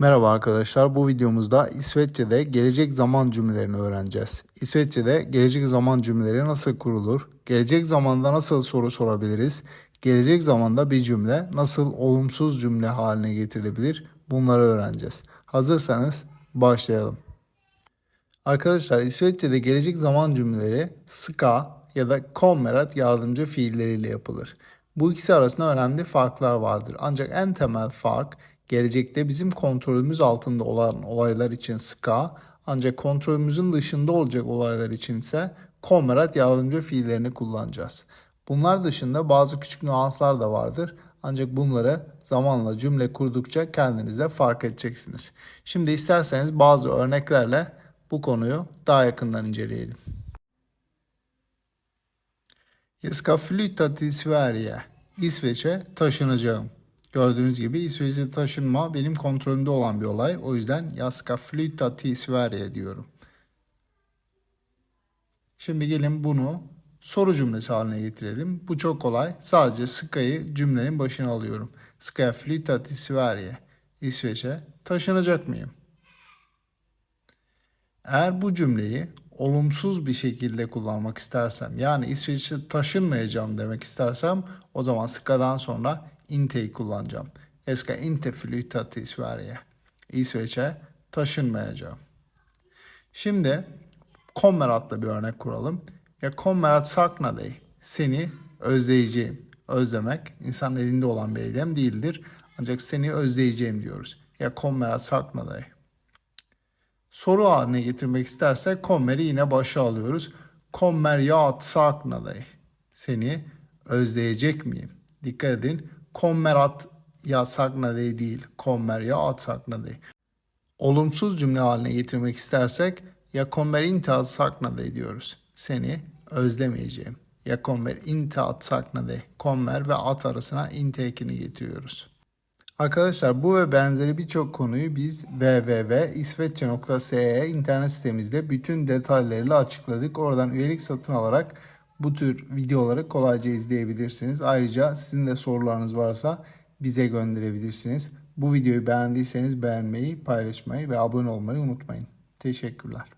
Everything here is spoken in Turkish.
Merhaba arkadaşlar. Bu videomuzda İsveççe'de gelecek zaman cümlelerini öğreneceğiz. İsveççe'de gelecek zaman cümleleri nasıl kurulur? Gelecek zamanda nasıl soru sorabiliriz? Gelecek zamanda bir cümle nasıl olumsuz cümle haline getirilebilir? Bunları öğreneceğiz. Hazırsanız başlayalım. Arkadaşlar İsveççe'de gelecek zaman cümleleri ska ya da kommer yardımcı fiilleriyle yapılır. Bu ikisi arasında önemli farklar vardır. Ancak en temel fark gelecekte bizim kontrolümüz altında olan olaylar için ska ancak kontrolümüzün dışında olacak olaylar için ise kommer yardımcı fiillerini kullanacağız. Bunlar dışında bazı küçük nüanslar da vardır. Ancak bunları zamanla cümle kurdukça kendinize fark edeceksiniz. Şimdi isterseniz bazı örneklerle bu konuyu daha yakından inceleyelim. Jag ska flytta till Sverige. İsveç'e taşınacağım. Gördüğünüz gibi İsveç'e taşınma benim kontrolümde olan bir olay. O yüzden jag ska flytta till Sverige diyorum. Şimdi gelin bunu soru cümlesi haline getirelim. Bu çok kolay. Sadece ska'yı cümlenin başına alıyorum. Ska flytta till Sverige? İsveç'e taşınacak mıyım? Eğer bu cümleyi olumsuz bir şekilde kullanmak istersem yani İsveç'e taşınmayacağım demek istersem o zaman ska'dan sonra inte'yi kullanacağım. Jag ska inte flytta till Sverige. İsveç'e taşınmayacağım. Şimdi kommer adlı bir örnek kuralım. Ya kommer att sakna dig. Seni özleyeceğim. Özlemek insan elinde olan bir eylem değildir. Ancak seni özleyeceğim diyoruz. Ya kommer att sakna dig. Soru haline getirmek istersek kommer'i yine başa alıyoruz. Kommer jag att sakna dig? Seni özleyecek miyim? Dikkat edin. Jag sakna dig değil. Kommer jag att sakna dig. Olumsuz cümle haline getirmek istersek ya kommer inte att sakna dig diyoruz. Seni özlemeyeceğim. Ya kommer inte att sakna dig. Kommer ve at arasına inte ekini getiriyoruz. Arkadaşlar bu ve benzeri birçok konuyu biz www.isveççe.se internet sitemizde bütün detaylarıyla açıkladık. Oradan üyelik satın alarak bu tür videoları kolayca izleyebilirsiniz. Ayrıca sizin de sorularınız varsa bize gönderebilirsiniz. Bu videoyu beğendiyseniz beğenmeyi, paylaşmayı ve abone olmayı unutmayın. Teşekkürler.